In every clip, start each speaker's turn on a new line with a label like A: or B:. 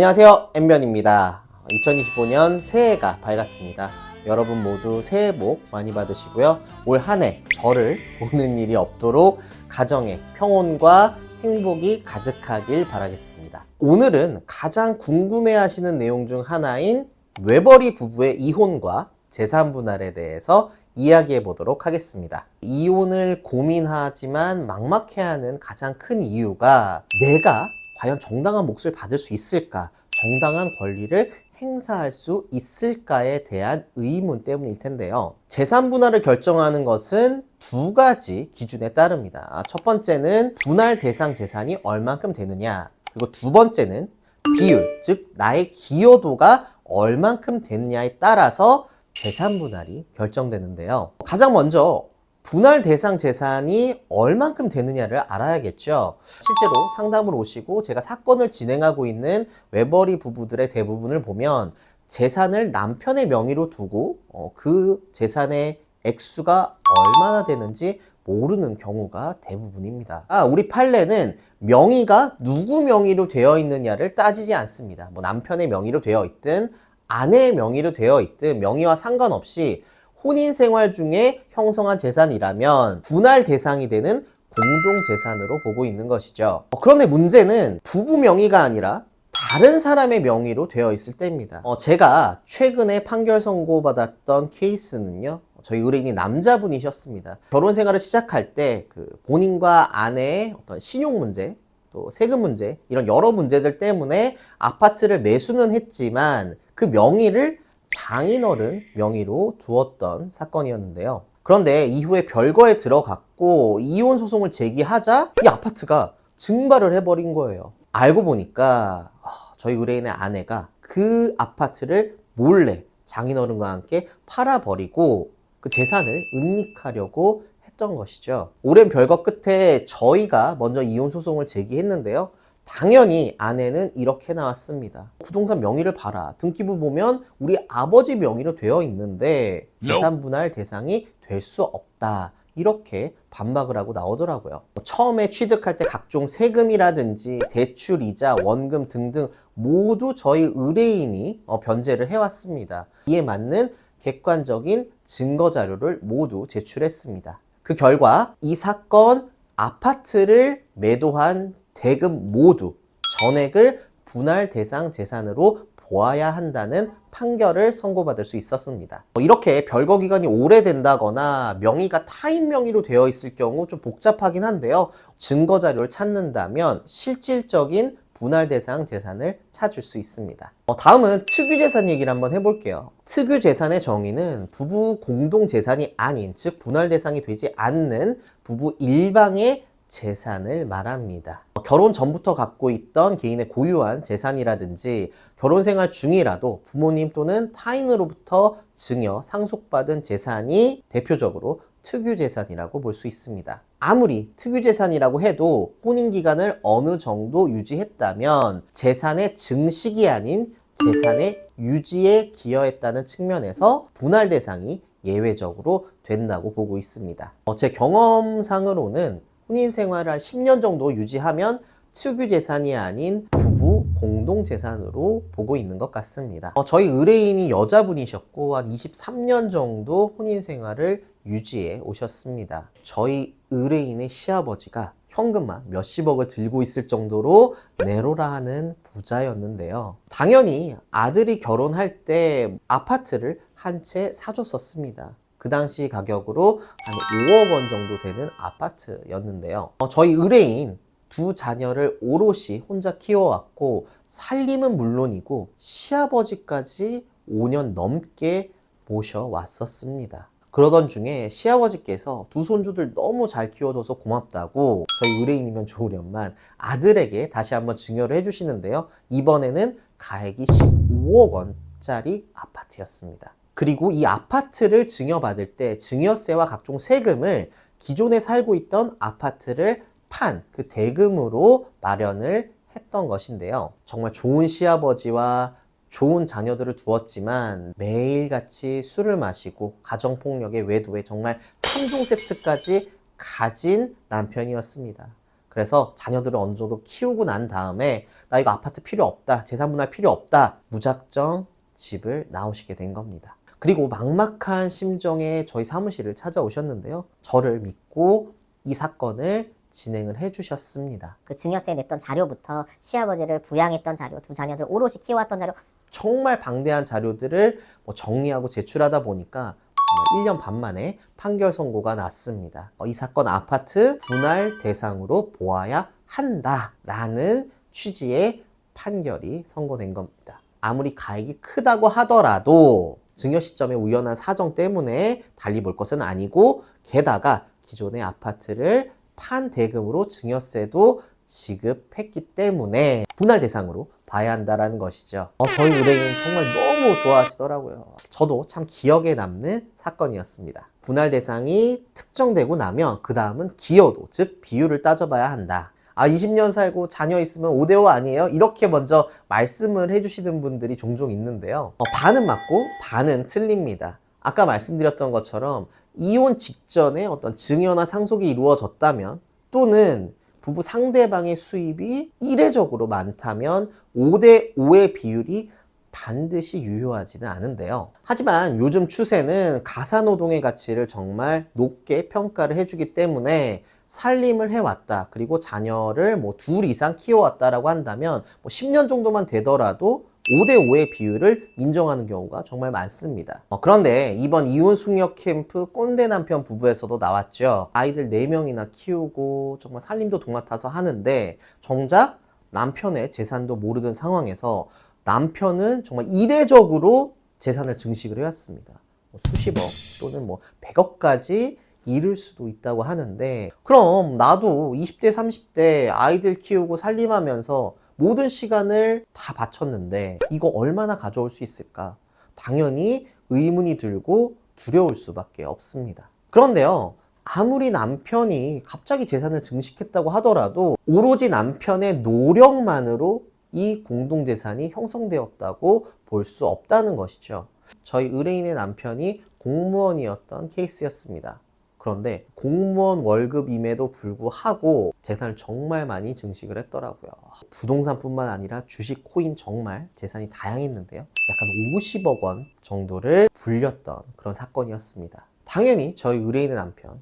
A: 안녕하세요. 엠변입니다. 2025년 새해가 밝았습니다. 여러분 모두 새해 복 많이 받으시고요. 올 한 해 저를 보는 일이 없도록 가정에 평온과 행복이 가득하길 바라겠습니다. 오늘은 가장 궁금해 하시는 내용 중 하나인 외벌이 부부의 이혼과 재산 분할에 대해서 이야기해 보도록 하겠습니다. 이혼을 고민하지만 막막해하는 가장 큰 이유가 내가 과연 정당한 몫을 받을 수 있을까? 정당한 권리를 행사할 수 있을까에 대한 의문 때문일 텐데요. 재산 분할을 결정하는 것은 두 가지 기준에 따릅니다. 아, 첫 번째는 분할 대상 재산이 얼만큼 되느냐. 그리고 두 번째는 비율, 즉 나의 기여도가 얼만큼 되느냐에 따라서 재산 분할이 결정되는데요. 가장 먼저 분할 대상 재산이 얼만큼 되느냐를 알아야겠죠. 실제로 상담을 오시고 제가 사건을 진행하고 있는 외벌이 부부들의 대부분을 보면 재산을 남편의 명의로 두고 어, 그 재산의 액수가 얼마나 되는지 모르는 경우가 대부분입니다. 아, 우리 판례는 명의가 누구 명의로 되어 있느냐를 따지지 않습니다. 뭐 남편의 명의로 되어 있든 아내의 명의로 되어 있든 명의와 상관없이 혼인 생활 중에 형성한 재산이라면 분할 대상이 되는 공동 재산으로 보고 있는 것이죠. 어, 그런데 문제는 부부 명의가 아니라 다른 사람의 명의로 되어 있을 때입니다. 어, 제가 최근에 판결 선고받았던 케이스는요. 저희 의뢰인이 남자분이셨습니다. 결혼 생활을 시작할 때 그 본인과 아내의 어떤 신용 문제, 또 세금 문제, 이런 여러 문제들 때문에 아파트를 매수는 했지만 그 명의를 장인어른 명의로 두었던 사건이었는데요. 그런데 이후에 별거에 들어갔고 이혼 소송을 제기하자 이 아파트가 증발을 해버린 거예요. 알고 보니까 아, 저희 의뢰인의 아내가 그 아파트를 몰래 장인어른과 함께 팔아버리고 그 재산을 은닉하려고 했던 것이죠. 오랜 별거 끝에 저희가 먼저 이혼 소송을 제기했는데요. 당연히 아내는 이렇게 나왔습니다. 부동산 명의를 봐라. 등기부 보면 우리 아버지 명의로 되어 있는데 재산 분할 대상이 될 수 없다. 이렇게 반박을 하고 나오더라고요. 처음에 취득할 때 각종 세금이라든지 대출 이자, 원금 등등 모두 저희 의뢰인이 어, 변제를 해왔습니다. 이에 맞는 객관적인 증거 자료를 모두 제출했습니다. 그 결과 이 사건 아파트를 매도한 대금 모두 전액을 분할 대상 재산으로 보아야 한다는 판결을 선고받을 수 있었습니다. 뭐 이렇게 별거 기간이 오래된다거나 명의가 타인 명의로 되어 있을 경우 좀 복잡하긴 한데요. 증거 자료를 찾는다면 실질적인 분할 대상 재산을 찾을 수 있습니다. 어, 다음은 특유 재산 얘기를 한번 해볼게요. 특유 재산의 정의는 부부 공동 재산이 아닌, 즉 분할 대상이 되지 않는 부부 일방의 재산을 말합니다. 어, 결혼 전부터 갖고 있던 개인의 고유한 재산이라든지 결혼 생활 중이라도 부모님 또는 타인으로부터 증여, 상속받은 재산이 대표적으로 특유재산이라고 볼 수 있습니다. 아무리 특유재산이라고 해도 혼인기간을 어느 정도 유지했다면 재산의 증식이 아닌 재산의 유지에 기여했다는 측면에서 분할 대상이 예외적으로 된다고 보고 있습니다. 어, 제 경험상으로는 혼인 생활을 한 10년 정도 유지하면 특유 재산이 아닌 부부 공동 재산으로 보고 있는 것 같습니다. 어, 저희 의뢰인이 여자분이셨고 한 23년 정도 혼인 생활을 유지해 오셨습니다. 저희 의뢰인의 시아버지가 현금만 몇십억을 들고 있을 정도로 내로라 하는 부자였는데요. 당연히 아들이 결혼할 때 아파트를 한 채 사줬었습니다. 그 당시 가격으로 한 5억 원 정도 되는 아파트였는데요. 어, 저희 의뢰인 두 자녀를 오롯이 혼자 키워왔고 살림은 물론이고 시아버지까지 5년 넘게 모셔왔었습니다. 그러던 중에 시아버지께서 두 손주들 너무 잘 키워줘서 고맙다고 저희 의뢰인이면 좋으련만 아들에게 다시 한번 증여를 해주시는데요. 이번에는 가액이 15억 원짜리 아파트였습니다. 그리고 이 아파트를 증여받을 때 증여세와 각종 세금을 기존에 살고 있던 아파트를 판 그 대금으로 마련을 했던 것인데요. 정말 좋은 시아버지와 좋은 자녀들을 두었지만 매일같이 술을 마시고 가정폭력의 외도에 정말 3종 세트까지 가진 남편이었습니다. 그래서 자녀들을 어느 정도 키우고 난 다음에 나 이거 아파트 필요 없다. 재산 분할 필요 없다. 무작정 집을 나오시게 된 겁니다. 그리고 막막한 심정에 저희 사무실을 찾아오셨는데요. 저를 믿고 이 사건을 진행을 해주셨습니다.
B: 그 증여세 냈던 자료부터 시아버지를 부양했던 자료, 두 자녀들 오롯이 키워왔던 자료,
A: 정말 방대한 자료들을 뭐 정리하고 제출하다 보니까 정말 1년 반 만에 판결 선고가 났습니다. 어, 이 사건 아파트 분할 대상으로 보아야 한다라는 취지의 판결이 선고된 겁니다. 아무리 가액이 크다고 하더라도 증여 시점의 우연한 사정 때문에 달리 볼 것은 아니고 게다가 기존의 아파트를 판 대금으로 증여세도 지급했기 때문에 분할 대상으로 봐야 한다라는 것이죠. 어, 저희 의뢰인 정말 너무 좋아하시더라고요. 저도 참 기억에 남는 사건이었습니다. 분할 대상이 특정되고 나면 그 다음은 기여도, 즉 비율을 따져봐야 한다. 아, 20년 살고 자녀 있으면 5대5 아니에요? 이렇게 먼저 말씀을 해주시는 분들이 종종 있는데요. 어, 반은 맞고 반은 틀립니다. 아까 말씀드렸던 것처럼 이혼 직전에 어떤 증여나 상속이 이루어졌다면 또는 부부 상대방의 수입이 이례적으로 많다면 5대5의 비율이 반드시 유효하지는 않은데요. 하지만 요즘 추세는 가사노동의 가치를 정말 높게 평가를 해주기 때문에 살림을 해왔다. 그리고 자녀를 뭐 둘 이상 키워왔다라고 한다면 뭐 10년 정도만 되더라도 5대5의 비율을 인정하는 경우가 정말 많습니다. 어, 그런데 이번 이혼 숙녀 캠프 꼰대 남편 부부에서도 나왔죠. 아이들 4명이나 키우고 정말 살림도 동맡아서 하는데 정작 남편의 재산도 모르는 상황에서 남편은 정말 이례적으로 재산을 증식을 해왔습니다. 뭐 수십억 또는 뭐 100억까지 잃을 수도 있다고 하는데 그럼 나도 20대 30대 아이들 키우고 살림하면서 모든 시간을 다 바쳤는데 이거 얼마나 가져올 수 있을까? 당연히 의문이 들고 두려울 수밖에 없습니다. 그런데요. 아무리 남편이 갑자기 재산을 증식했다고 하더라도 오로지 남편의 노력만으로 이 공동재산이 형성되었다고 볼 수 없다는 것이죠. 저희 의뢰인의 남편이 공무원이었던 케이스였습니다. 그런데 공무원 월급임에도 불구하고 재산을 정말 많이 증식을 했더라고요. 부동산뿐만 아니라 주식, 코인 정말 재산이 다양했는데요. 약간 50억 원 정도를 불렸던 그런 사건이었습니다. 당연히 저희 의뢰인의 남편,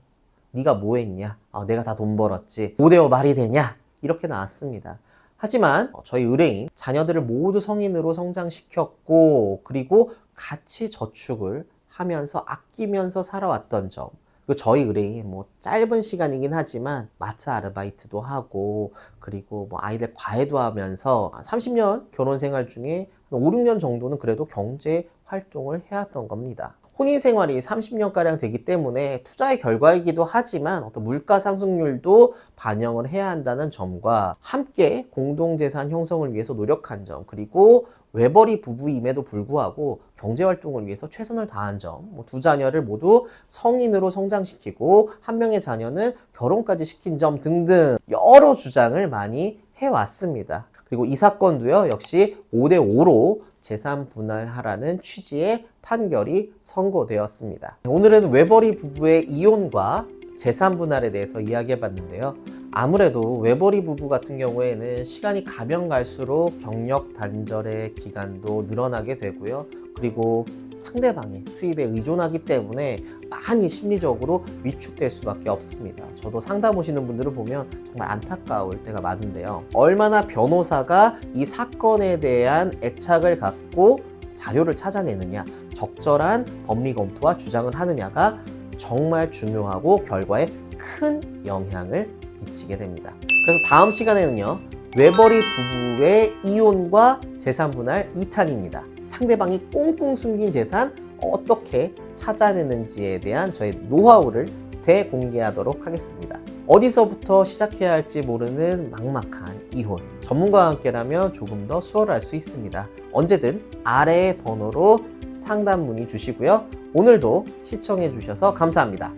A: 네가 뭐 했냐? 아, 내가 다 돈 벌었지. 5대5 말이 되냐? 이렇게 나왔습니다. 하지만 저희 의뢰인 자녀들을 모두 성인으로 성장시켰고 그리고 같이 저축을 하면서 아끼면서 살아왔던 점 그리고 저희 의뢰인 뭐 짧은 시간이긴 하지만 마트 아르바이트도 하고 그리고 뭐 아이들 과외도 하면서 30년 결혼 생활 중에 한 5, 6년 정도는 그래도 경제 활동을 해왔던 겁니다. 혼인 생활이 30년가량 되기 때문에 투자의 결과이기도 하지만 어떤 물가 상승률도 반영을 해야 한다는 점과 함께 공동재산 형성을 위해서 노력한 점 그리고 외벌이 부부임에도 불구하고 경제활동을 위해서 최선을 다한 점, 뭐 두 자녀를 모두 성인으로 성장시키고 한 명의 자녀는 결혼까지 시킨 점 등등 여러 주장을 많이 해왔습니다. 그리고 이 사건도요, 역시 5대5로 재산 분할하라는 취지의 판결이 선고되었습니다. 오늘은 외벌이 부부의 이혼과 재산 분할에 대해서 이야기해 봤는데요. 아무래도 외벌이 부부 같은 경우에는 시간이 가면 갈수록 경력 단절의 기간도 늘어나게 되고요. 그리고 상대방의 수입에 의존하기 때문에 많이 심리적으로 위축될 수밖에 없습니다. 저도 상담 오시는 분들을 보면 정말 안타까울 때가 많은데요. 얼마나 변호사가 이 사건에 대한 애착을 갖고 자료를 찾아내느냐, 적절한 법리 검토와 주장을 하느냐가 정말 중요하고 결과에 큰 영향을 미치게 됩니다. 그래서 다음 시간에는요, 외벌이 부부의 이혼과 재산 분할 2탄입니다. 상대방이 꽁꽁 숨긴 재산 어떻게 찾아내는지에 대한 저의 노하우를 대공개하도록 하겠습니다. 어디서부터 시작해야 할지 모르는 막막한 이혼. 전문가와 함께라면 조금 더 수월할 수 있습니다. 언제든 아래의 번호로 상담 문의 주시고요. 오늘도 시청해 주셔서 감사합니다.